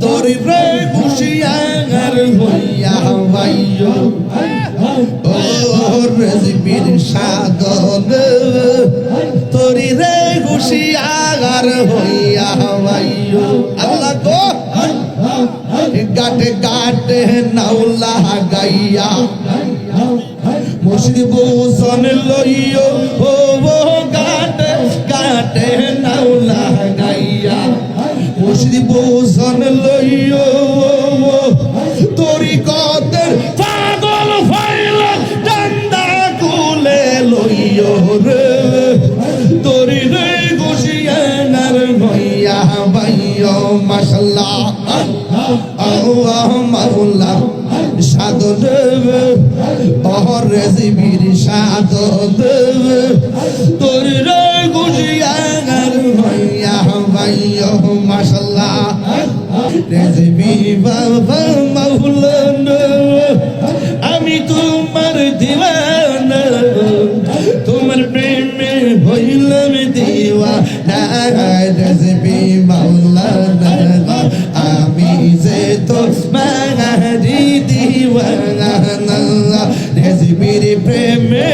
তোর রে হুশিয়ার হইয়া ভাইও ও রেজবির সাদন তোরি রে হুশিয়ার হইয়া ভাইও আল্লাহ গো, গাটে গাটে নাউলা গাইয়া। মুর্শিদ বোসন লইও। ও গাটে গাটে মুর্শিদ বোসন লইও। ও তোরি কতের পাগল ফাইল ডান্ডা কুলে লইও রে। তোরি রে গুশিয়ানার হইয়া বাইও মাশাল্লাহ। আল্লাহ মাওলা সাধন অরেজিবির সাধন তোর রেজিবি বাবা মাওলানা আমি তোমার দিওয়ানা তোমার প্রেমে হইলাম দিওয়ানা রেজিবি মাওলানা আমি যে তো মারি দিওয়ানা রেজিবির প্রেমে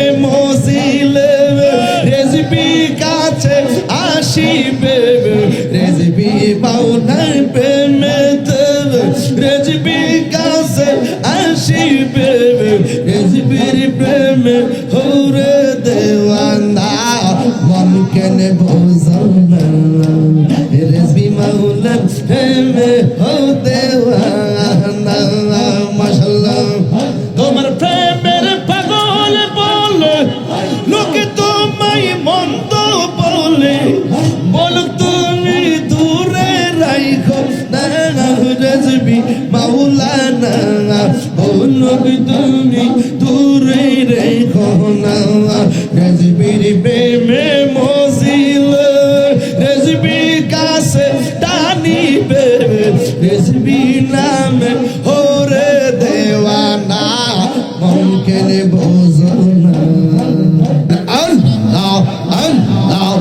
টানিবে রেজবি নামে হরে দেওয়ানা মনকে বোঝো না। আল্লাহ আল্লাহ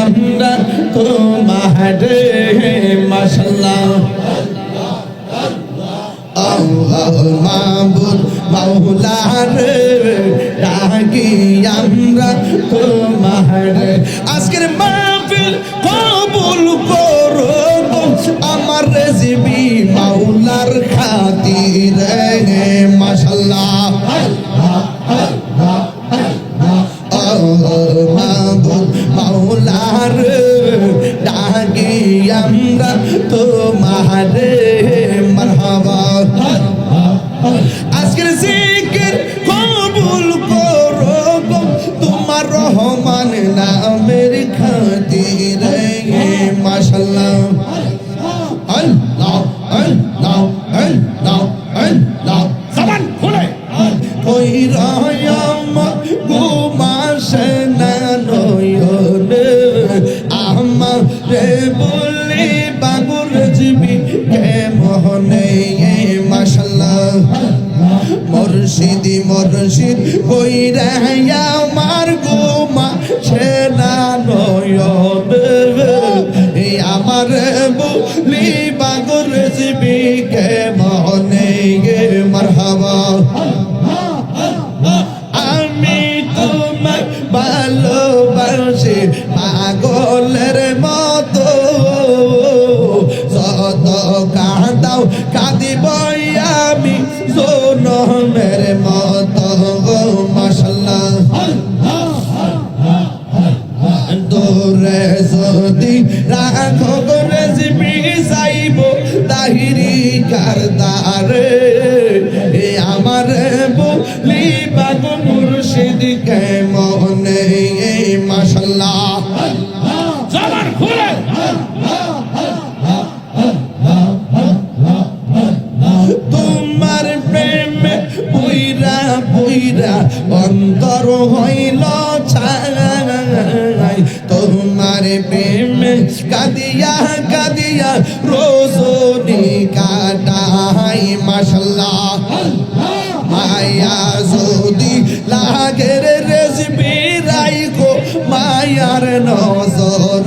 আমরা তোমার মশলা মাহবুব মৌলার কারদারে প্রেমে কাদিয়া কাদিয়া রোজনি কাটাই মাশাল্লাহ। মায়া যদি লাগের রেসবি রাইকো মায়ার নজর।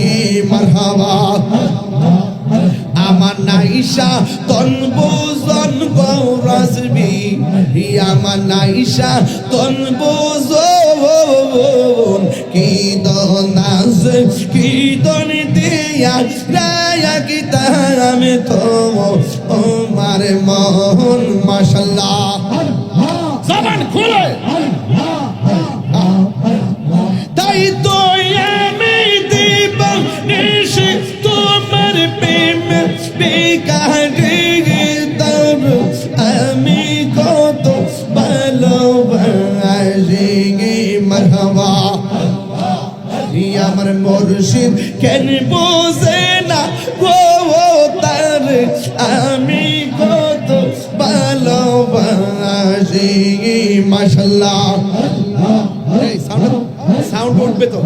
নাইশা তন বুজন গৌরসবি আমার নাইশা তন বুজন কি দনাস কি দন দিয়া রায়া কি আমি তো আমার মন মাশাল্লাহ। জবান খুলে। কেন বোঝে না? গো তার আমি কত ভালোবাসি। মাসাল্লাহ সাউন্ড উঠবে তো।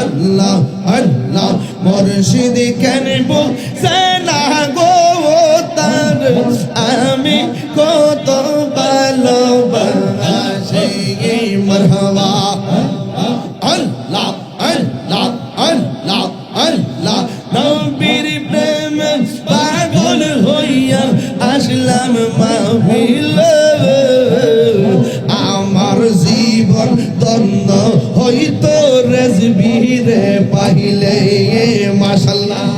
আল্লাহ আল্লাহ, মুর্শিদ কেন বোঝে আসলাম মাহফিল। আমার জীবন দন্ন হইতো রেজবিরে পাইলে মাশাল্লাহ।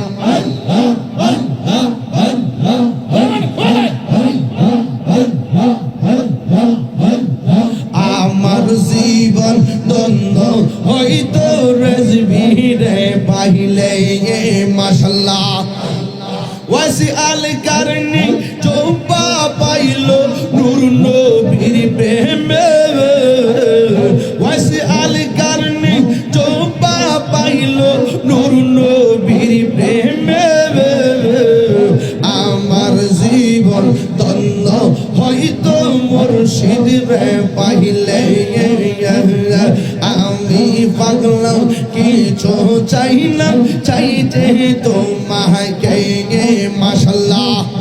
আমার জীবন দ্বন্দ্ব হইতো রেজবিরে আল কারণে চোপা পাইল নূর নবীর প্রেমে। ওয়াসি আল কারণে চোপা পাইল নূর নবীর প্রেমে। আমার জীবন তন্ন হয়তো মুর্শিদ রে পাইলে। আমি পাগলাম কিছু চাই না, চাইতে তোমাকে মাশাল্লাহ।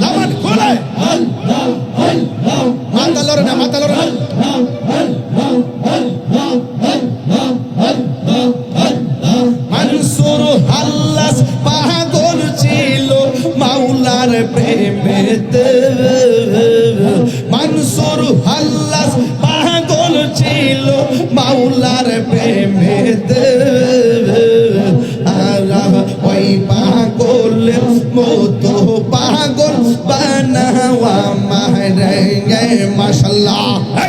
মানসুর হাল্লাস পাগল ছিল মাওলার প্রেমেতে আর ওই পাগল মতো পাগল বানাওয়া মারে মাশাল্লাহ।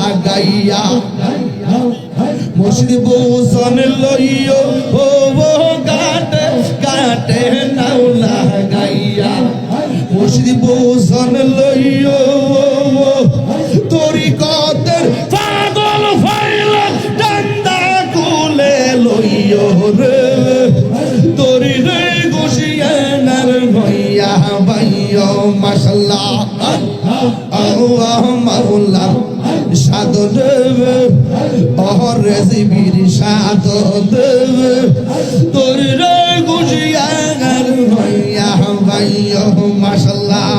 নাউলা গাইয়া মুর্শিদ বোসন লইও, ও গাটে গাটে নাউলা গাইয়া মুর্শিদ বোসন লইও তোরি কতের পাগল ফাইল ডান্ডা কুলে লইও রে। তোরি রে গুছিয়ানার ভইয়া ভাই ভাইও, মাশাল্লাহ। আল্লাহ মাওলা সাধন অহরেজিবির সাধন তোর রে গুজিয়াগার হইয়া ভাইও মাশাল্লাহ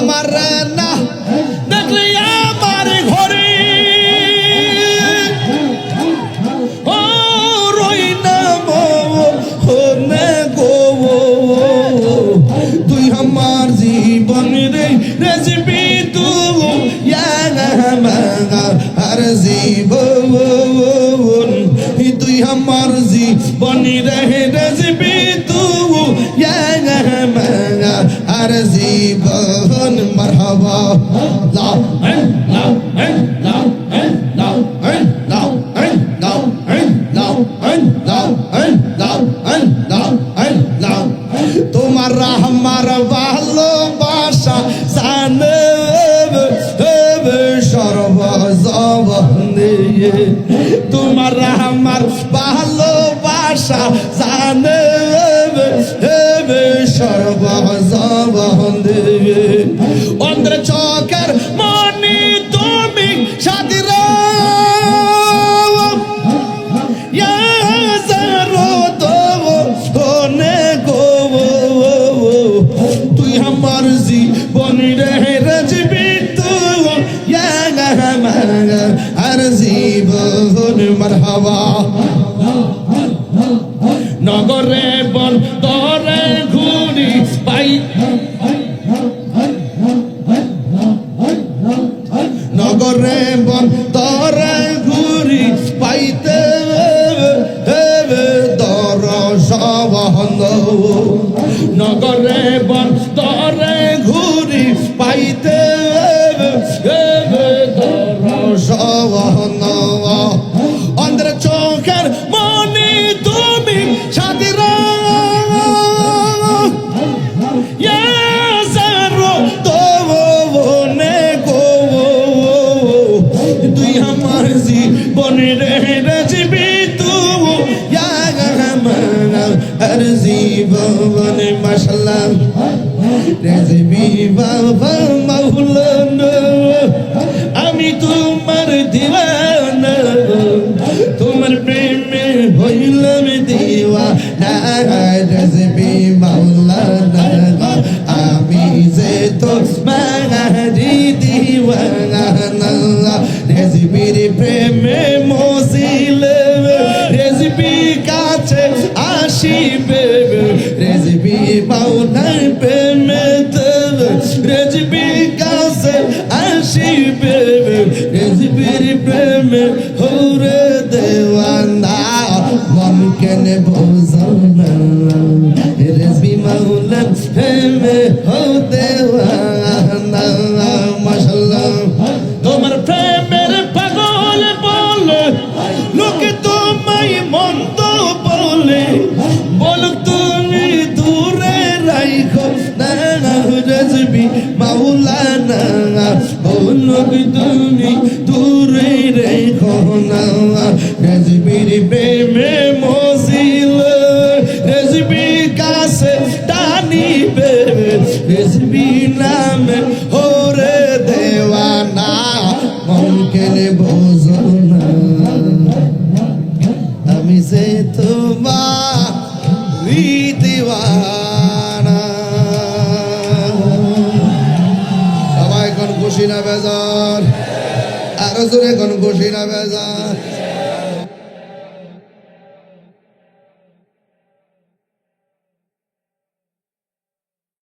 জবান খুলে আর জীবন মারহাবা লা নাও নাও নাও নাও তোমার আমার ভালোবাসা জানে সর্বজবনে তোমার আমার ভালোবাসা জানে অন্ধ্র চকের মনি তুমি সাদিরা। তুই আমার জীবন রে রজবি আর জীবন মারহাবা। নগরে মশলা রাজবি বাবা মাওলানা, আমি তোমার দিওয়ানা, তোমার প্রেমে হইলাম দিওয়ানা। রাজবি মাওলানা, আমি যে তো মারি দিওয়ানা রেজবির প্রেমে মজিলে রেজবি কাছে আসিবে। মাওলার প্রেমে রেজবি কাছে আসিবে রেজবির প্রেমে হরে দেওয়ানা। মন কেনে বোঝানা বলুক তুমি দূরে রেখো না। রজবির প্রেমে মজিল রজবি কাছে টানিবে রজবি নামে হরে দেওয়ানা মনকেন বোঝো না। আমি সে তোমার সবাই কোন খুশি না আরও জোরে কোন খুশি না বেজার